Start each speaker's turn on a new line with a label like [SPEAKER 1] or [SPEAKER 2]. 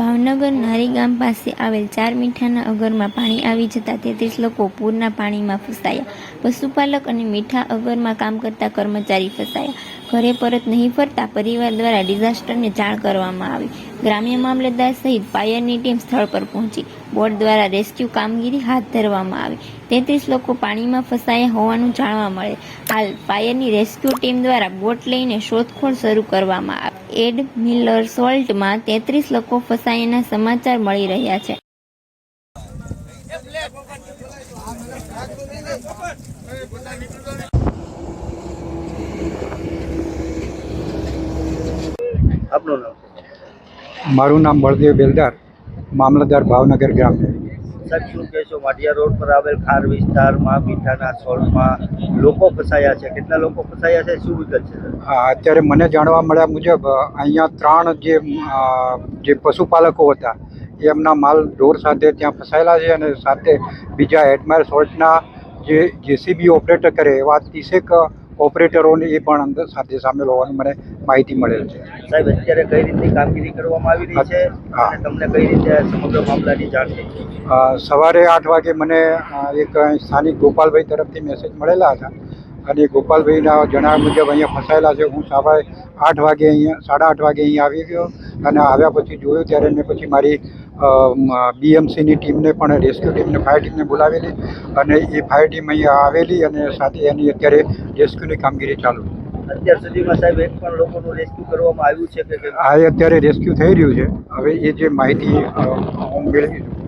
[SPEAKER 1] ભાવનગર નારી ગામ પાસે આવેલ ચાર મીઠાના અગરમાં પાણી આવી જતા તેત્રીસ લોકો પૂરના પાણીમાં ફસાયા. પશુપાલક અને મીઠા અગરમાં કામ કરતા કર્મચારી ફસાયા. ઘરે પરત નહીં ફરતા પરિવાર દ્વારા ડિઝાસ્ટરને જાણ કરવામાં આવી. ગ્રામ્ય મામલતદાર સહિત ફાયરની ટીમ સ્થળ પર પહોંચી. બોટ દ્વારા રેસ્ક્યુ કામગીરી હાથ ધરવામાં આવી. તેત્રીસ લોકો પાણીમાં ફસાયા હોવાનું જાણવા મળે. હાલ ફાયરની રેસ્ક્યુ ટીમ દ્વારા બોટ લઈને શોધખોળ શરૂ કરવામાં આવી. એડ મિલર સોલ્ટમાં તેત્રીસ લોકો ફસાયાના સમાચાર મળી રહ્યા છે.
[SPEAKER 2] આપનું નામ?
[SPEAKER 3] મારું નામ બળદેવ બેલદાર મામલતદાર ભાવનગર ગ્રામ્ય
[SPEAKER 2] સાહેબ શું કહેશો? માઢિયા રોડ પર આવેલ ખાર વિસ્તારમાં મીઠાના છોડમાં લોકો ફસાયા છે. કેટલા લોકો ફસાયા છે? શું વિગત છે?
[SPEAKER 3] અત્યારે મને જાણવા મળ્યા મુજબ અહીંયા ત્રણ જે જે પશુપાલકો હતા એમના માલ ઢોર સાથે ત્યાં ફસાયેલા છે અને સાથે બીજા એડમાયર સોર્ટના જે જેસીબી ઓપરેટર કરે એવા ત્રીસેક ઓપરેટરોને એ પણ અંદર સાથે સામેલ હોવાની મને માહિતી મળેલ છે.
[SPEAKER 2] સાહેબ અત્યારે કઈ રીતની કામગીરી કરવામાં આવી રહી છે. અને તમને કઈ રીતે સમગ્ર મામલાની જાણ થઈ?
[SPEAKER 3] સવારે આઠ વાગે મને એક સ્થાનિક ગોપાલભાઈ તરફથી મેસેજ મળેલા હતા. અને ગોપાલભાઈના જણાવ્યા મુજબ અહીંયા ફસાયેલા છે. હું સવારે આઠ વાગે અહીંયા સાડા આઠ વાગે અહીંયા આવી ગયો અને આવ્યા પછી જોયું ત્યારે મેં પછી મારી બીએમસીની ટીમને પણ રેસ્ક્યુ ટીમને ફાયર ટીમને બોલાવેલી અને એ ફાયર ટીમ અહીંયા આવેલી અને સાથે એની અત્યારે રેસ્ક્યુની કામગીરી ચાલુ.
[SPEAKER 2] અત્યાર સુધીમાં સાહેબ એક પણ લોકોનું રેસ્ક્યુ કરવામાં આવ્યું છે કે?
[SPEAKER 3] આ અત્યારે રેસ્ક્યુ થઈ રહ્યું છે. હવે એ જે માહિતી હું મેળવી છું.